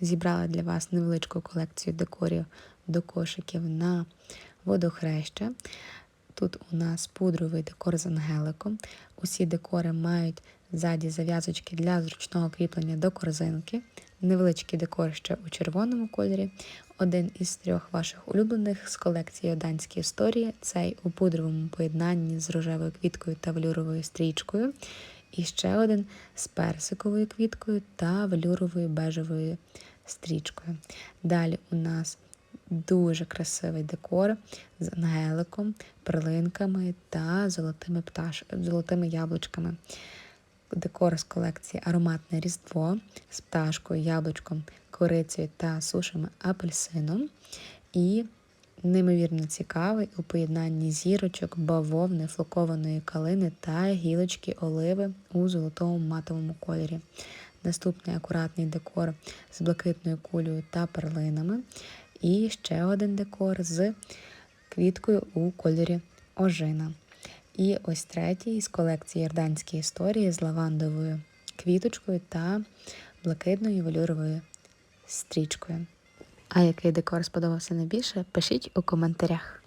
зібрала для вас невеличку колекцію декорів до кошиків на водохреща. Тут у нас пудровий декор з ангеликом. Усі декори мають ззаді зав'язочки для зручного кріплення до корзинки. Невеличкий декор ще у червоному кольорі. Один із трьох ваших улюблених з колекції Оданські історії. Цей у пудровому поєднанні з рожевою квіткою та велюровою стрічкою. І ще один з персиковою квіткою та велюровою бежевою стрічкою. Далі у нас дуже красивий декор з ангеликом, перлинками та золотими, пташ... золотими яблучками. Декор з колекції Ароматне Різдво з пташкою, яблучком, корицею та сушими апельсином. І неймовірно цікавий у поєднанні зірочок, бавовни, флокованої калини та гілочки оливи у золотому матовому кольорі. Наступний акуратний декор з блакитною кулею та перлинами. І ще один декор з квіткою у кольорі ожина. І ось третій з колекції Йорданські історії з лавандовою квіточкою та блакитною велюровою стрічкою. А який декор сподобався найбільше, пишіть у коментарях.